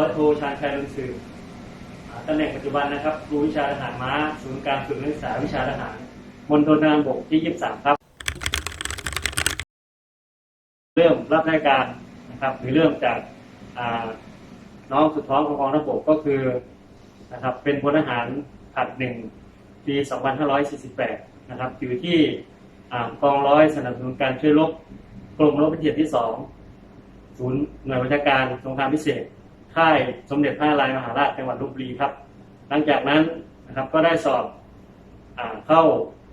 ร้อยโทชานแครุนสือตำแหน่งปัจจุบันนะครับครูวิชาทหารม้าศูนย์การฝึกนักศึกษาวิชาทหารมณฑลทหารบกที่ 23 ครับ เริ่มรับราชการนะครับหรือเริ่มจากน้องสุดท้องของกองทัพบกก็คือนะครับเป็นพลทหารผัดหนึ่งปี 2548 นะครับอยู่ที่กองร้อยสนับสนุนการช่วยรบกรมรบพิเศษที่ 2 ศูนย์หน่วยบัญชาการสงครามพิเศษ ค่ายสมเด็จพระนารายมหาราชจังหวัดลบบุรีครับ หลังจากนั้นนะครับก็ได้สอบอเข้า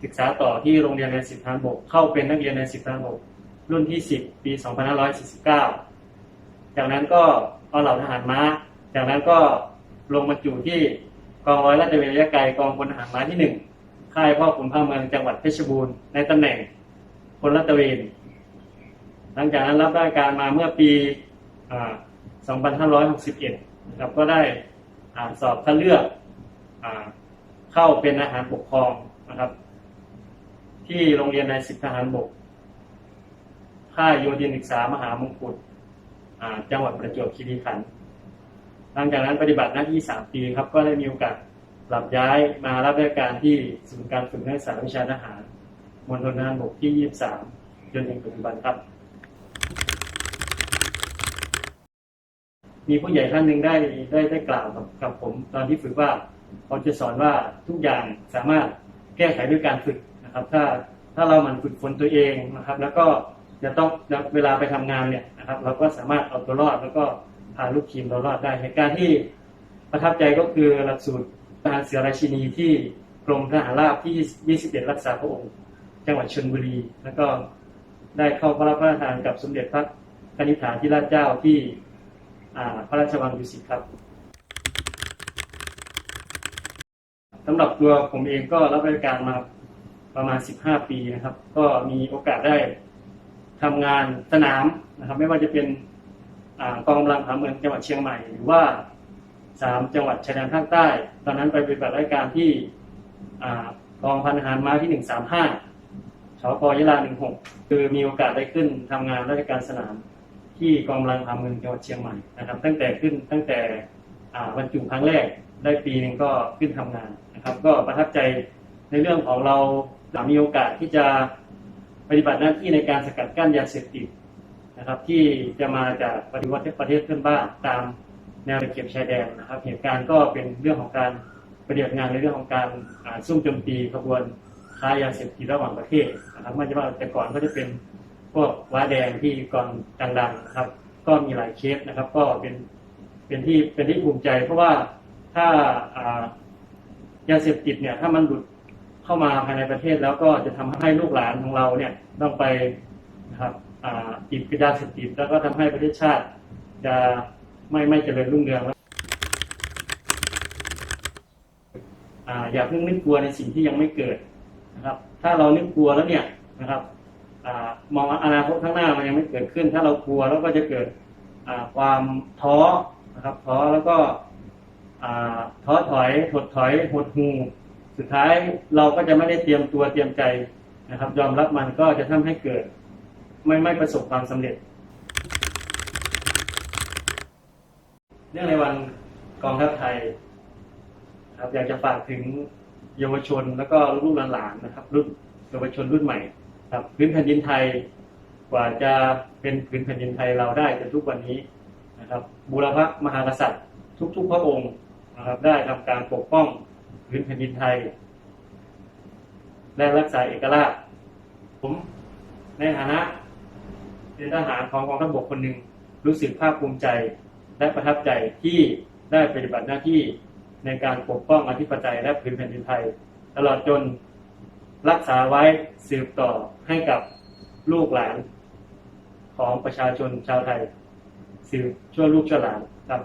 ศึกษาต่อที่โรงเรียนในสิบทารบก เข้าเป็นนักเรียนในสิบทารบก รุ่นที่ 10 ปี 2549 จากนั้นก็เอาเหล่าทหารม้า จากนั้นก็ลงมาอยู่ที่กองร้อยราชเวรยะไกลกองพลทหารม้าที่ 1 ค่ายพ่อขุนพระเมืองจังหวัดเพชรบูรณ์ในตำแหน่งพลรัตเวนหลังจากนั้นรับราชการมาเมื่อปีอ่า 2561นะครับก็ได้อสอบคัดเลือกอเข้าเป็นอาหารปกครองนะครับ ที่โรงเรียนในสิบทหารบกค่ายโยธินศึกษามหามงกุฎจังหวัดประจวบคีรีขันธ์หลังจากนั้นปฏิบัติหน้าที่ 3 ปีครับ ก็ได้มีโอกาสหลับย้ายมารับราชการที่ศูนย์การฝึกนักศึกษาวิชาทหารมณฑลทหารบกที่ 23 จนถึงปัจจุบันครับ มีผู้ใหญ่ท่านหนึ่งได้ได้ได้กล่าวกับกับผม ตอนที่ฝึกว่าเขาจะสอนว่าทุกอย่างสามารถแก้ไขด้วยการฝึกนะครับ ถ้าถ้าเราหมั่นฝึกฝนตัวเองนะครับ แล้วก็จะต้องเวลาไปทำงานเนี่ยนะครับ เราก็สามารถเอาตัวรอด แล้วก็พาลูกทีมเรารอดได้เหตุการณ์ที่ประทับใจก็คือหลักสูตรทหารเสือราชินีที่กรมทหารราบที่ 21 รักษาพระองค์ จังหวัดชลบุรี แล้วก็ได้เข้าพระราชทานกับสมเด็จพระนิษฐาธิราชเจ้าที่ พระราชวังดุสิตครับสำหรับตัวผมเองก็รับราชการมาประมาณ 15 ปีนะครับ ก็มีโอกาสได้ทำงานสนามนะครับ ไม่ว่าจะเป็นอากองกำลังผาเมืองจังหวัดเชียงใหม่ หรือว่าสามจังหวัดชายแดนภาคใต้ ตอนนั้นไปปฏิบัติราชการที่กองพันทหารม้าที่ 135ชกยะลา16 คือมีโอกาสได้ขึ้นทำงานราชการสนาม ที่กองกำลังพาเมืองจังหวัดเชียงใหม่นะครับ ตั้งแต่ขึ้นตั้งแต่บรรจุครั้งแรกได้ปีหนึ่งก็ขึ้นทำงานนะครับ ก็ประทับใจในเรื่องของเรามีโอกาสที่จะปฏิบัติหน้าที่ในการสกัดกั้นยาเสพติดนะครับ ที่จะมาจากปฏิวัติประเทศเพื่อนบ้านตามแนวตะเข็บชายแดนนะครับ เหตุการณ์ก็เป็นเรื่องของการปฏิบัติงานในเรื่องของการซุ่มโจมตีขบวนค้ายาเสพติดระหว่างประเทศนะครับไม่ใช่ว่าแต่ก่อนก็จะเป็น วกว้าแดงที่กอนดังๆนะครับ ก็มีหลายเคสนะครับ ก็เป็นเป็นที่เป็นที่ภูมิใจ เพราะว่าถ้าอ่ายาเสพติดเนี่ย ถ้ามันหลุดเข้ามาภายในประเทศแล้วก็จะทำให้ลูกหลานของเราเนี่ยต้องไปนะครับอ่าติดกับยาเสพติดแล้วก็ทำให้ประเทศชาติ จะไม่ไม่เจริญรุ่งเรืองแล้วอ่าอย่าเพิ่งนึกกลัวในสิ่งที่ยังไม่เกิดนะครับ ถ้าเรานึกกลัวแล้วเนี่ยนะครับ มองอนาคตข้างหน้ามันยังไม่เกิดขึ้น ถ้าเรากลัวแล้วก็จะเกิดความท้อนะครับท้อแล้วก็ท้อถอยถดถอยหดหูสุดท้ายเราก็จะไม่ได้เตรียมตัวเตรียมใจนะครับ ยอมรับมันก็จะทำให้เกิด ไม่ไม่ประสบความสำเร็จ เรื่องในวันกองทัพไทยครับอยากจะฝากถึงเยาวชนแล้วก็ลูกหลานๆนะครับ รุ่นเยาวชนรุ่นใหม่ ครับพื้นแผ่นดินไทยกว่าจะเป็นพื้นแผ่นดินไทยเราได้จนทุกวันนี้นะครับ บูรพมหากษัตริย์ ทุกๆพระองค์นะครับได้ทำการปกป้องพื้นแผ่นดินไทย และรักษาเอกราช ผมในฐานะเป็นทหารของกองทัพบกคนหนึ่งรู้สึกภาคภูมิใจและประทับใจที่ได้ปฏิบัติหน้าที่ในการปกป้องอธิปไตยและพื้นแผ่นดินไทย ตลอดจน รักษาไว้สืบต่อให้กับลูกหลานของประชาชนชาวไทย สืบชั่วลูกชั่วหลานครับ